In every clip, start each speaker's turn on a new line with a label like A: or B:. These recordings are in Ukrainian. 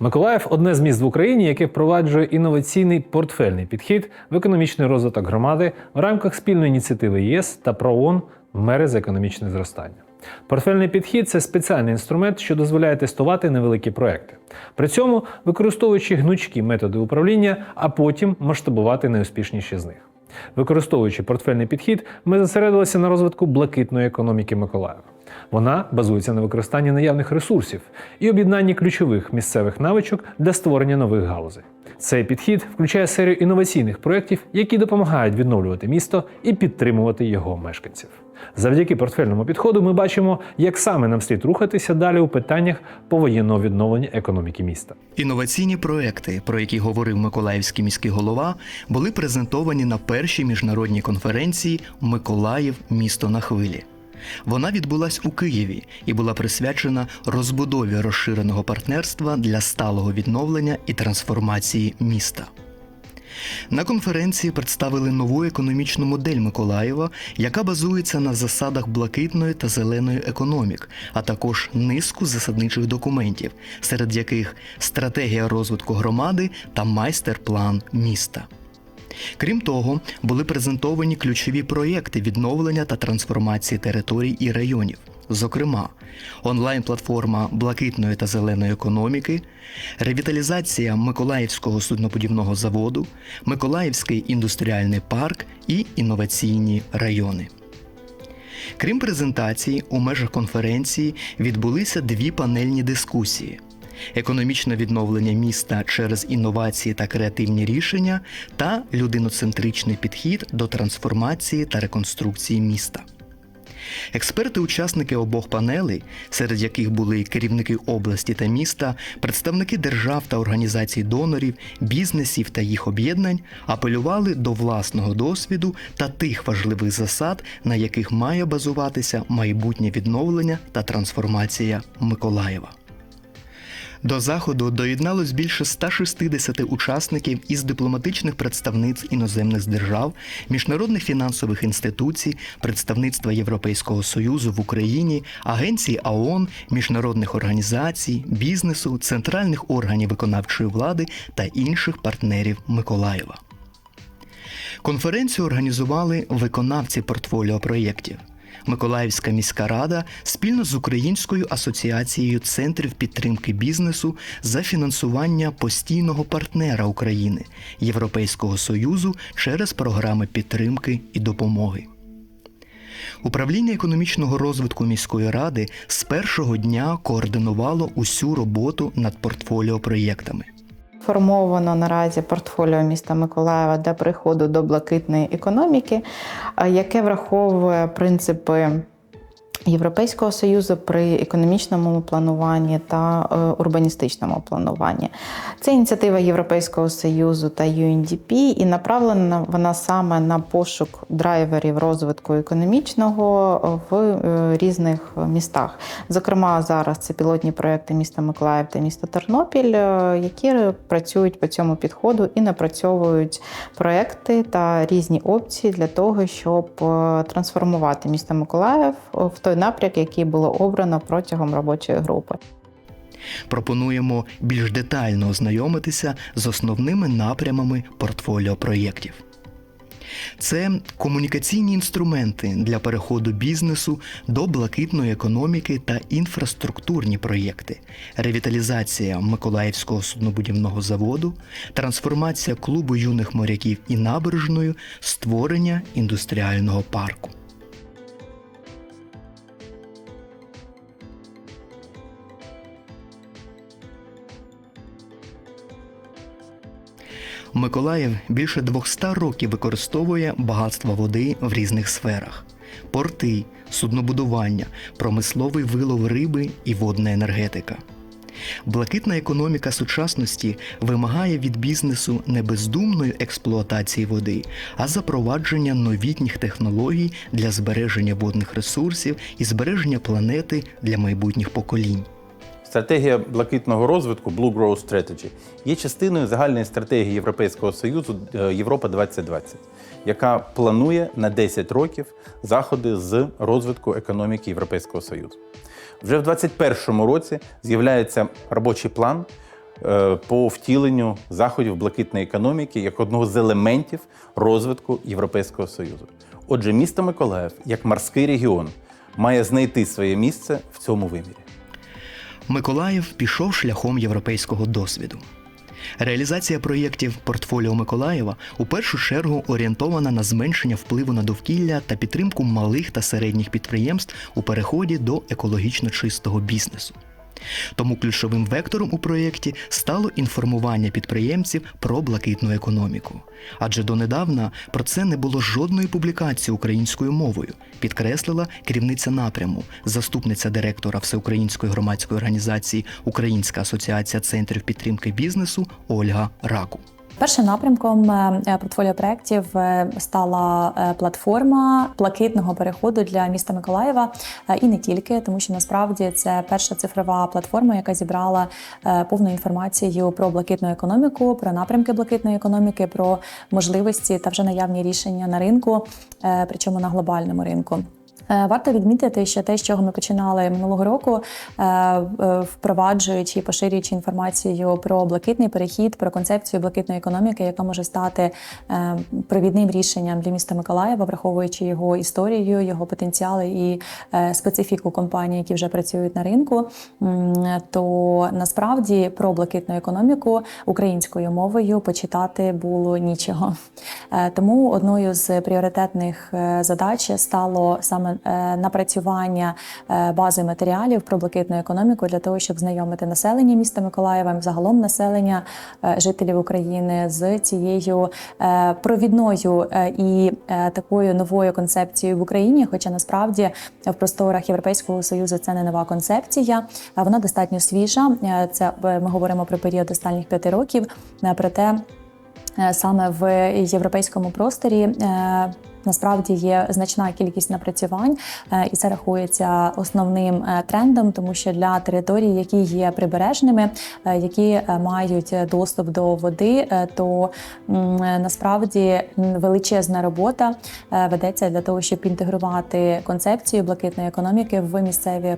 A: Миколаїв одне з міст в Україні, яке впроваджує інноваційний портфельний підхід в економічний розвиток громади в рамках спільної ініціативи ЄС та ПРООН мери за економічне зростання. Портфельний підхід це спеціальний інструмент, що дозволяє тестувати невеликі проекти. При цьому використовуючи гнучкі методи управління, а потім масштабувати найуспішніші з них. Використовуючи портфельний підхід, ми зосередилися на розвитку блакитної економіки Миколаєва. Вона базується на використанні наявних ресурсів і об'єднанні ключових місцевих навичок для створення нових галузей. Цей підхід включає серію інноваційних проєктів, які допомагають відновлювати місто і підтримувати його мешканців. Завдяки портфельному підходу ми бачимо, як саме нам слід рухатися далі у питаннях повоєнного відновлення економіки міста.
B: Інноваційні проекти, про які говорив Миколаївський міський голова, були презентовані на першій міжнародній конференції Миколаїв місто на хвилі. Вона відбулась у Києві і була присвячена розбудові розширеного партнерства для сталого відновлення і трансформації міста. На конференції представили нову економічну модель Миколаєва, яка базується на засадах блакитної та зеленої економік, а також низку засадничих документів, серед яких стратегія розвитку громади та майстер-план міста. Крім того, були презентовані ключові проєкти відновлення та трансформації територій і районів. Зокрема, онлайн-платформа блакитної та зеленої економіки, ревіталізація Миколаївського суднобудівного заводу, Миколаївський індустріальний парк і інноваційні райони. Крім презентації, у межах конференції відбулися дві панельні дискусії: економічне відновлення міста через інновації та креативні рішення та людиноцентричний підхід до трансформації та реконструкції міста. Експерти-учасники обох панелей, серед яких були керівники області та міста, представники держав та організацій донорів, бізнесів та їх об'єднань, апелювали до власного досвіду та тих важливих засад, на яких має базуватися майбутнє відновлення та трансформація Миколаєва. До заходу доєдналось більше 160 учасників із дипломатичних представництв іноземних держав, міжнародних фінансових інституцій, представництва Європейського союзу в Україні, агенцій ООН, міжнародних організацій, бізнесу, центральних органів виконавчої влади та інших партнерів Миколаєва. Конференцію організували виконавці портфоліо проєктів. Миколаївська міська рада спільно з Українською асоціацією центрів підтримки бізнесу за фінансування постійного партнера України Європейського Союзу через програми підтримки і допомоги. Управління економічного розвитку міської ради з першого дня координувало усю роботу над портфоліо проєктами.
C: Формовано наразі портфоліо міста Миколаєва для приходу до блакитної економіки, яке враховує принципи Європейського союзу при економічному плануванні та е, урбаністичному плануванні. Це ініціатива Європейського союзу та UNDP і направлена вона саме на пошук драйверів розвитку економічного в е, різних містах. Зокрема, зараз це пілотні проекти міста Миколаїв та міста Тернопіль, е, які працюють по цьому підходу і напрацьовують проекти та різні опції для того, щоб е, трансформувати місто Миколаїв в той напрямок, який було обрано протягом робочої групи.
B: Пропонуємо більш детально ознайомитися з основними напрямами портфоліо проєктів. Це комунікаційні інструменти для переходу бізнесу до блакитної економіки та інфраструктурні проєкти, ревіталізація Миколаївського суднобудівного заводу, трансформація клубу юних моряків і набережною, створення індустріального парку. Миколаїв більше 200 років використовує багатство води в різних сферах: порти, суднобудування, промисловий вилов риби і водна енергетика. Блакитна економіка сучасності вимагає від бізнесу не бездумної експлуатації води, а запровадження новітніх технологій для збереження водних ресурсів і збереження планети для майбутніх поколінь.
D: Стратегія блакитного розвитку Blue Growth Strategy є частиною загальної стратегії Європейського Союзу е, Європа 2020, яка планує на 10 років заходи з розвитку економіки Європейського Союзу. Вже в 2021 році з'являється робочий план е, по втіленню заходів блакитної економіки як одного з елементів розвитку Європейського Союзу. Отже, місто Миколаїв, як морський регіон, має знайти своє місце в цьому вимірі.
B: Миколаїв пішов шляхом європейського досвіду. Реалізація проєктів портфоліо Миколаєва у першу чергу орієнтована на зменшення впливу на довкілля та підтримку малих та середніх підприємств у переході до екологічно чистого бізнесу. Тому ключовим вектором у проєкті стало інформування підприємців про блакитну економіку. Адже донедавна про це не було жодної публікації українською мовою, підкреслила керівниця напряму, заступниця директора Всеукраїнської громадської організації Українська асоціація центрів підтримки бізнесу Ольга Раку.
E: Першим напрямком е, е, портфоліо проєктів е, стала платформа блакитного переходу для міста Миколаєва і не тільки, тому що насправді це перша цифрова платформа, яка зібрала повну інформацію про блакитну економіку, про напрямки блакитної економіки, про можливості та вже наявні рішення на ринку, причому на глобальному ринку. Е, Варто відмітити, що те, з чого ми починали минулого року, е, е, впроваджуючи і поширюючи інформацію про блакитний перехід, про концепцію блакитної економіки, яка може стати провідним рішенням для міста Миколаєва, враховуючи його історію, його потенціали і специфіку компаній, які вже працюють на ринку. То насправді про блакитну економіку українською мовою почитати було нічого. Тому одною з пріоритетних задач стало саме е, напрацювання е, бази матеріалів про блакитну економіку для того, щоб знайомити населення міста Миколаєва, загалом населення е, жителів України з цією е, провідною і такою новою концепцією в Україні. Хоча насправді в просторах Європейського союзу це не нова концепція, вона достатньо свіжа. Це ми говоримо про період останніх п'яти років. Проте саме в європейському просторі. Насправді є значна кількість напрацювань, е, і це рахується основним е, трендом, тому що для територій, які є прибережними, е, які мають доступ до води, то насправді величезна робота ведеться для того, щоб інтегрувати концепцію блакитної економіки в місцеві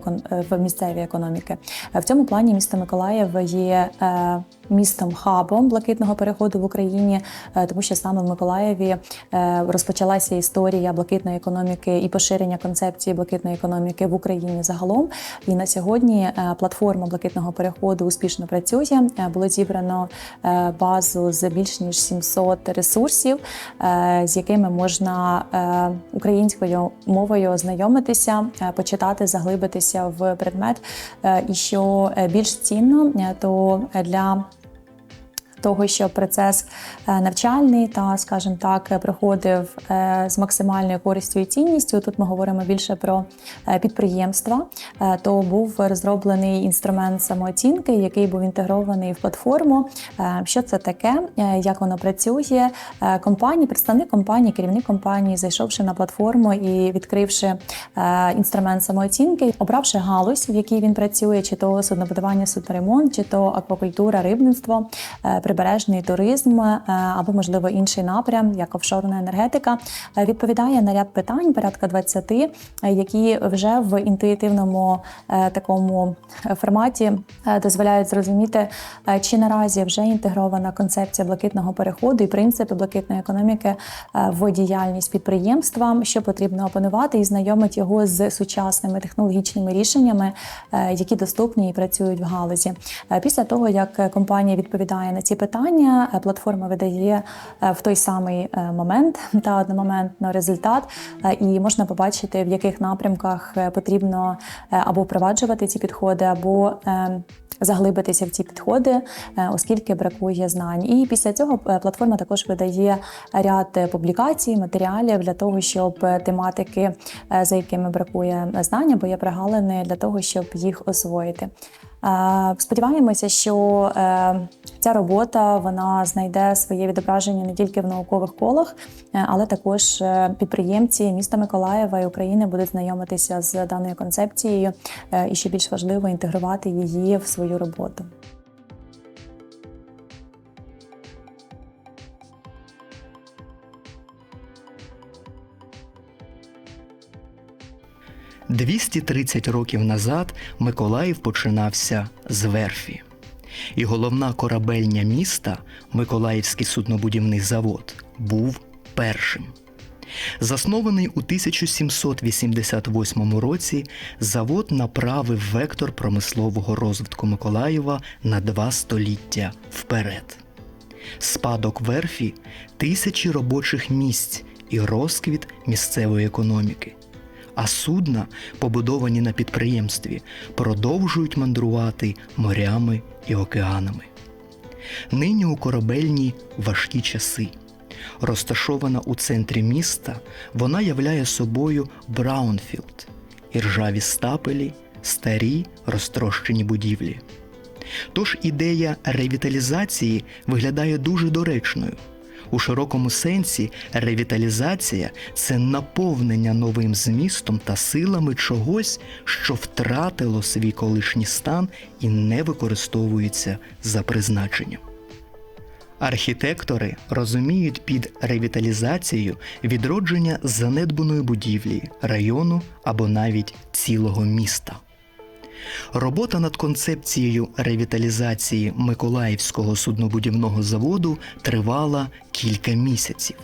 E: в місцеві економіки. В цьому плані місто Миколаїв є містом хабом блакитного переходу в Україні, е, тому що саме в Миколаєві е, розпочалася історія блакитної економіки і поширення концепції блакитної економіки в Україні загалом. І на сьогодні е, платформа блакитного переходу успішно працює. Було зібрано базу з більш ніж 700 ресурсів, з якими можна українською мовою ознайомитися, почитати, заглибитися в предмет. І що більш цінно, то для того, щоб процес е, навчальний та, скажімо так, проходив е, з максимальною користю і цінністю. Тут ми говоримо більше про е, підприємства. То був розроблений інструмент самооцінки, який був інтегрований в платформу. Що це таке, як воно працює? Компанії, представник компанії, керівник компанії, зайшовши на платформу і відкривши інструмент самооцінки, обравши галузь, в якій він працює, чи то суднобудування, судноремонт, чи то аквакультура, рибництво, прибережний туризм е, або, можливо, інший напрям, як офшорна енергетика, е, відповідає на ряд питань, порядка 20, е, які вже в інтуїтивному такому форматі дозволяють зрозуміти, чи наразі вже інтегрована концепція блакитного переходу і принципи блакитної економіки в діяльність підприємства, що потрібно опанувати і знайомить його з сучасними технологічними рішеннями, які доступні і працюють в галузі. Після того, як компанія відповідає на ці питання, е, платформа видає е, в той самий е, момент та одномоментно результат, і можна побачити, в яких напрямках потрібно або впроваджувати ці підходи, або Заглибитися в ці підходи, оскільки бракує знань. І після цього платформа також видає ряд публікацій, матеріалів для того, щоб тематики, за якими бракує знань, або є прогалини для того, щоб їх освоїти. Е, Сподіваємося, що е, ця робота вона знайде своє відображення не тільки в наукових колах, е, але також підприємці міста Миколаєва і України будуть знайомитися з даною концепцією і ще більш важливо інтегрувати її в свою роботу.
B: – 230 років назад Миколаїв починався з верфі. І головна корабельня міста, Миколаївський суднобудівний завод, був першим. Заснований у 1788 році, завод направив вектор промислового розвитку Миколаєва на два століття вперед. Спадок верфі тисячі робочих місць і розквіт місцевої економіки. А судна, побудовані на підприємстві, продовжують мандрувати морями і океанами. Нині у корабельні важкі часи. Розташована у центрі міста, вона являє собою Браунфілд, іржаві стапелі, старі розтрощені будівлі. Тож ідея ревіталізації виглядає дуже доречною. У широкому сенсі ревіталізація це наповнення новим змістом та силами чогось, що втратило свій колишній стан і не використовується за призначенням. Архітектори розуміють під ревіталізацією відродження занедбаної будівлі, району або навіть цілого міста. Робота над концепцією ревіталізації Миколаївського суднобудівного заводу тривала кілька місяців.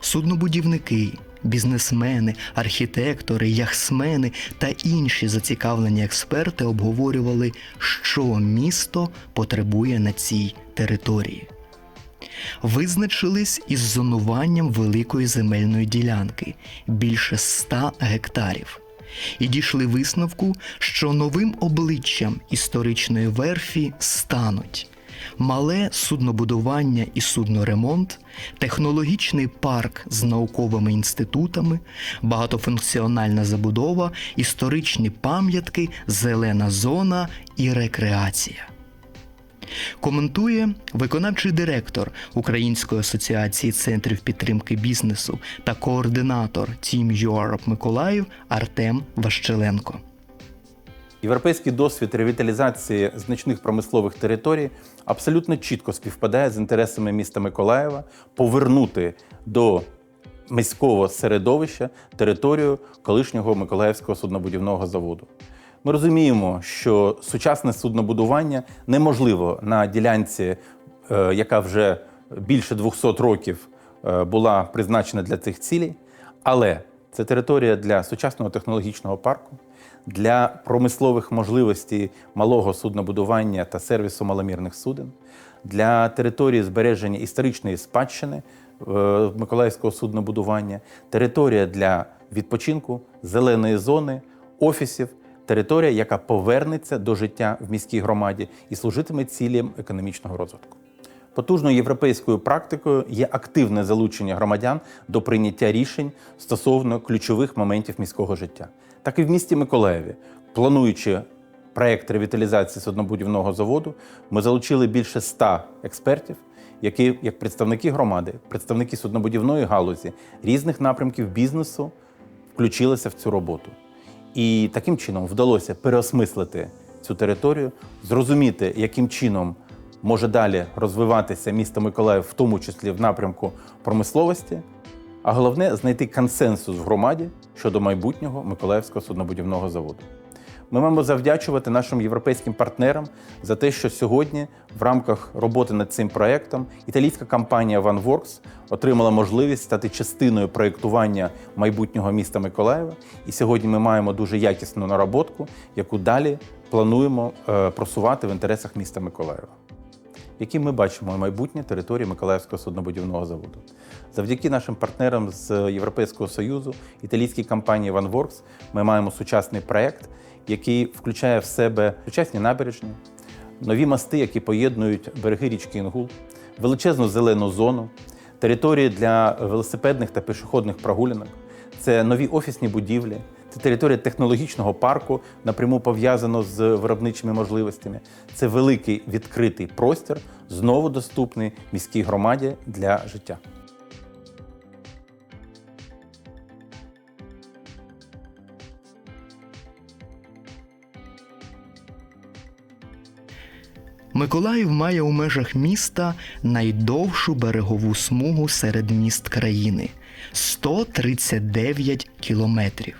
B: Суднобудівники, бізнесмени, архітектори, яхсмени та інші зацікавлені експерти обговорювали, що місто потребує на цій території. Визначились із зонуванням великої земельної ділянки більше 100 гектарів і дійшли висновку, що новим обличчям історичної верфі стануть мале суднобудування і судноремонт, технологічний парк з науковими інститутами, багатофункціональна забудова, історичні пам'ятки, зелена зона і рекреація. Коментує виконавчий директор Української асоціації центрів підтримки бізнесу та координатор Team Europe Миколаїв Артем Ващеленко.
D: Європейський досвід ревіталізації значних промислових територій абсолютно чітко співпадає з інтересами міста Миколаєва повернути до міського середовища територію колишнього Миколаївського суднобудівного заводу. Ми розуміємо, що сучасне суднобудування неможливо на ділянці, е, яка вже більше 200 років е, була призначена для цих цілей, але це територія для сучасного технологічного парку, для промислових можливостей малого суднобудування та сервісу маломірних суден, для території збереження історичної спадщини е, Миколаївського суднобудування, територія для відпочинку, зеленої зони, офісів, територія, яка повернеться до життя в міській громаді і служитиме цілям економічного розвитку. Потужною європейською практикою є активне залучення громадян до прийняття рішень стосовно ключових моментів міського життя. Так і в місті Миколаєві, плануючи проект ревіталізації суднобудівного заводу, ми залучили більше ста експертів, які, як представники громади, представники суднобудівної галузі, різних напрямків бізнесу, включилися в цю роботу. І таким чином вдалося переосмислити цю територію, зрозуміти, яким чином може далі розвиватися місто Миколаїв, в тому числі в напрямку промисловості, а головне знайти консенсус в громаді щодо майбутнього Миколаївського суднобудівного заводу. Ми маємо завдячувати нашим європейським партнерам за те, що сьогодні, в рамках роботи над цим проектом, італійська компанія OneWorks отримала можливість стати частиною проєктування майбутнього міста Миколаєва. І сьогодні ми маємо дуже якісну наработку, яку далі плануємо е, просувати в інтересах міста Миколаєва яким ми бачимо майбутнє території Миколаївського суднобудівного заводу. Завдяки нашим партнерам з Європейського Союзу, італійській компанії OneWorks, ми маємо сучасний проєкт, який включає в себе сучасні набережні, нові мости, які поєднують береги річки Інгул, величезну зелену зону, території для велосипедних та пішохідних прогулянок. Це нові офісні будівлі, це територія технологічного парку, напряму пов'язано з виробничими можливостями. Це великий відкритий простір, знову доступний міській громаді для життя.
B: Миколаїв має у межах міста найдовшу берегову смугу серед міст країни 139 кілометрів.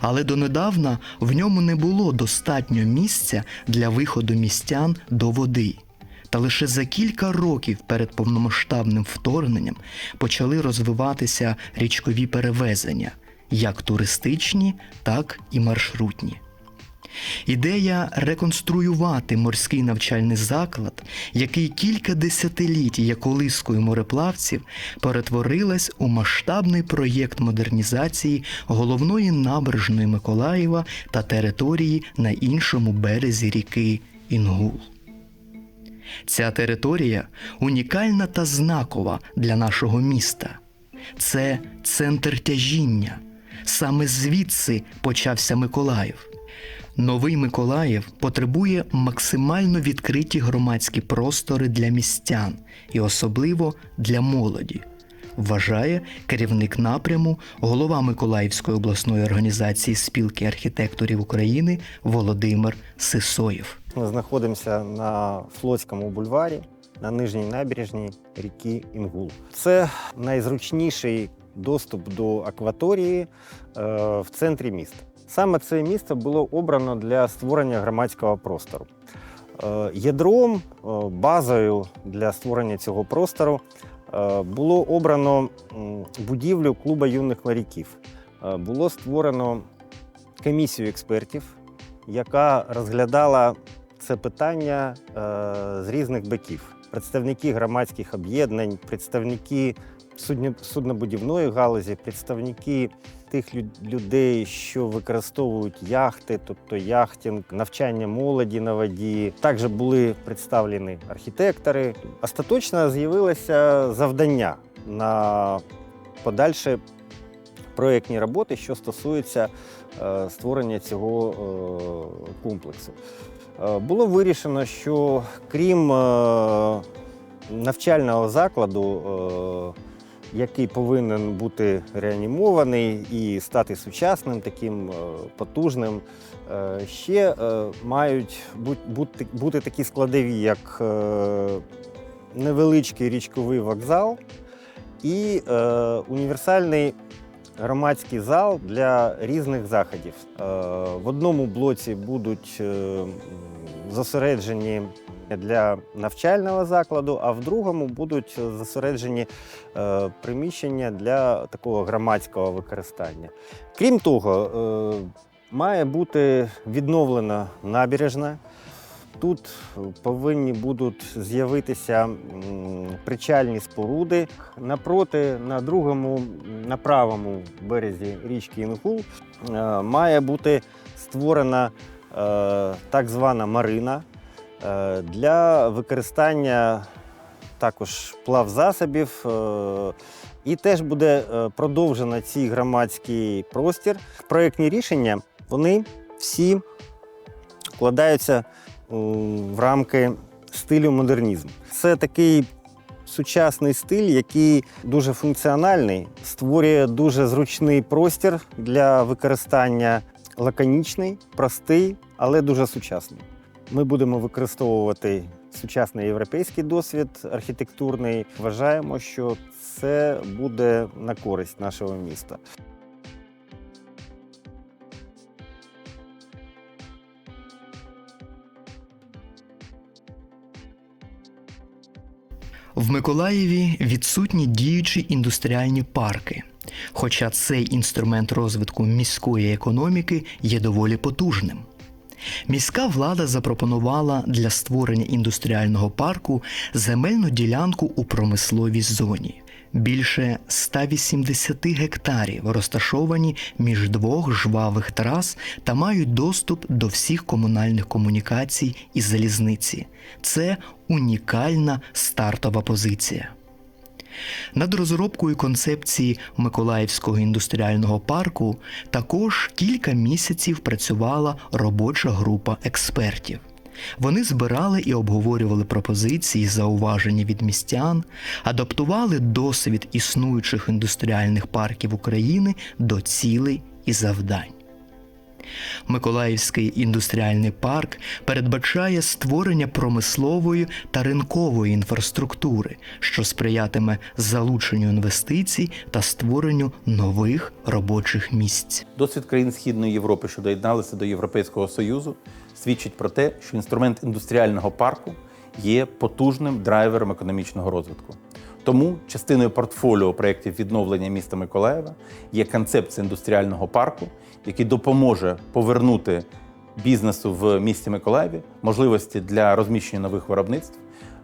B: Але донедавна в ньому не було достатньо місця для виходу містян до води. Та лише за кілька років перед повномасштабним вторгненням почали розвиватися річкові перевезення, як туристичні, так і маршрутні. Ідея реконструювати морський навчальний заклад, який кілька десятиліть є колискою мореплавців, перетворилась у масштабний проєкт модернізації головної набережної Миколаєва та території на іншому березі ріки Інгул. Ця територія унікальна та знакова для нашого міста. Це центр тяжіння. Саме звідси почався Миколаїв. Новий Миколаїв потребує максимально відкриті громадські простори для містян і особливо для молоді. Вважає керівник напряму, голова Миколаївської обласної організації спілки архітекторів України Володимир Сисоєв.
F: Ми знаходимося на Флотському бульварі на нижній набережній ріки Інгул. Це найзручніший доступ до акваторії е, в центрі міста. Саме це місце було обрано для створення громадського простору. Е, Ядром, е, базою для створення цього простору е, було обрано будівлю клуба юних моряків. Було створено комісію експертів, яка розглядала це питання з різних боків. Представники громадських об'єднань, представники суднобудівної галузі, представники тих людей, що використовують яхти, тобто яхтинг, навчання молоді на воді. Також були представлені архітектори. Остаточно з'явилося завдання на подальші проєктні роботи, що стосуються е, створення цього е, комплексу. Е, Було вирішено, що крім навчального закладу, який повинен бути реанімований і стати сучасним, таким е, потужним, е, ще е, мають бути, бути такі складові, як невеличкий річковий вокзал і універсальний громадський зал для різних заходів. В одному блоці будуть зосереджені для навчального закладу, а в другому будуть зосереджені е, приміщення для такого громадського використання. Крім того, е, має бути відновлена набережна. Тут повинні будуть з'явитися причальні споруди. Напроти, на другому, на правому березі річки Інгул е, має бути створена так звана марина для використання також плавзасобів. е, І теж буде е, продовжено цей громадський простір. Проєктні рішення вони всі вкладаються в рамки стилю модернізм. Це такий сучасний стиль, який дуже функціональний, створює дуже зручний простір для використання лаконічний, простий, але дуже сучасний. Ми будемо використовувати сучасний європейський досвід архітектурний. Вважаємо, що це буде на користь нашого міста.
B: В Миколаєві відсутні діючі індустріальні парки. Хоча цей інструмент розвитку міської економіки є доволі потужним. Міська влада запропонувала для створення індустріального парку земельну ділянку у промисловій зоні. Більше 180 гектарів розташовані між двох жвавих трас та мають доступ до всіх комунальних комунікацій і залізниці. Це унікальна стартова позиція. Над розробкою концепції Миколаївського індустріального парку також кілька місяців працювала робоча група експертів. Вони збирали і обговорювали пропозиції, зауваження від містян, адаптували досвід існуючих індустріальних парків України до цілей і завдань. Миколаївський індустріальний парк передбачає створення промислової та ринкової інфраструктури, що сприятиме залученню інвестицій та створенню нових робочих місць.
D: Досвід країн Східної Європи, що доєдналися до Європейського Союзу, свідчить про те, що інструмент індустріального парку є потужним драйвером економічного розвитку. Тому частиною портфоліо проєктів відновлення міста Миколаєва є концепція індустріального парку, який допоможе повернути бізнесу в місті Миколаєві можливості для розміщення нових виробництв.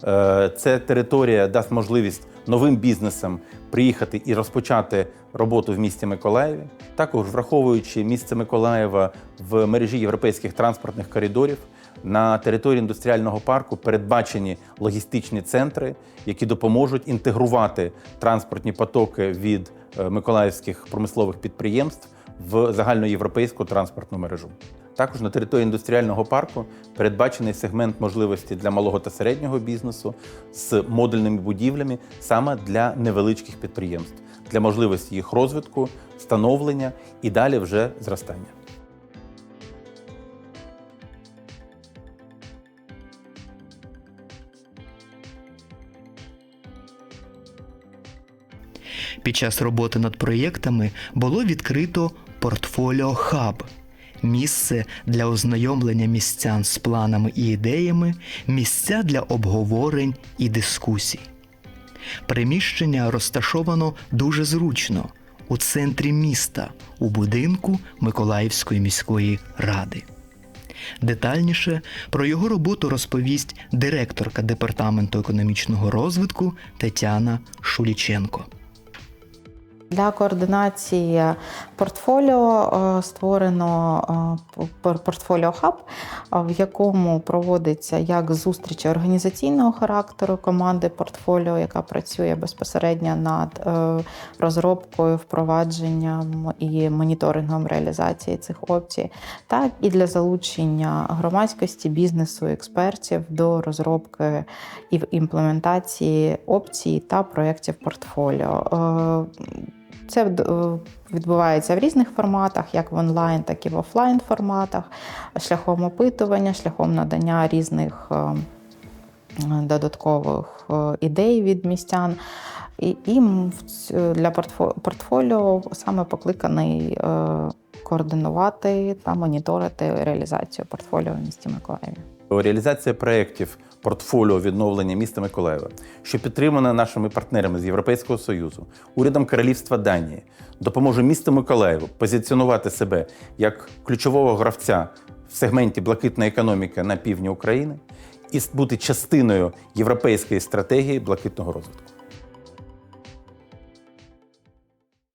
D: Е, Це територія дасть можливість новим бізнесам приїхати і розпочати роботу в місті Миколаєві. Також враховуючи місце Миколаєва в мережі європейських транспортних коридорів, на території індустріального парку передбачені логістичні центри, які допоможуть інтегрувати транспортні потоки від е, миколаївських промислових підприємств в загальноєвропейську транспортну мережу. Також на території індустріального парку передбачений сегмент можливості для малого та середнього бізнесу з модульними будівлями саме для невеличких підприємств, для можливості їх розвитку, становлення і далі вже зростання.
B: Під час роботи над проєктами було відкрито портфоліо Хаб місце для ознайомлення містян з планами і ідеями, місця для обговорень і дискусій. Приміщення розташовано дуже зручно у центрі міста, у будинку Миколаївської міської ради. Детальніше про його роботу розповість директорка департаменту економічного розвитку Тетяна Шуліченко.
C: Для координації портфоліо е, створено е, портфоліо хаб, е, в якому проводиться як зустрічі організаційного характеру команди портфоліо, яка працює безпосередньо над розробкою, впровадженням і моніторингом реалізації цих опцій, так і для залучення громадськості, бізнесу, експертів до розробки і імплементації опцій та проєктів портфоліо. Це е, відбувається в різних форматах, як в онлайн, так і в офлайн форматах, шляхом опитування, шляхом надання різних е, додаткових е, ідей від містян. І їм для портфо- портфоліо саме покликаний координувати та моніторити реалізацію портфоліо в місті Миколаєві.
D: Реалізація проєктів портфоліо відновлення міста Миколаєва, що підтримана нашими партнерами з Європейського Союзу, урядом Королівства Данії, допоможе місту Миколаєву позиціонувати себе як ключового гравця в сегменті блакитна економіка на півдні України і бути частиною європейської стратегії блакитного розвитку.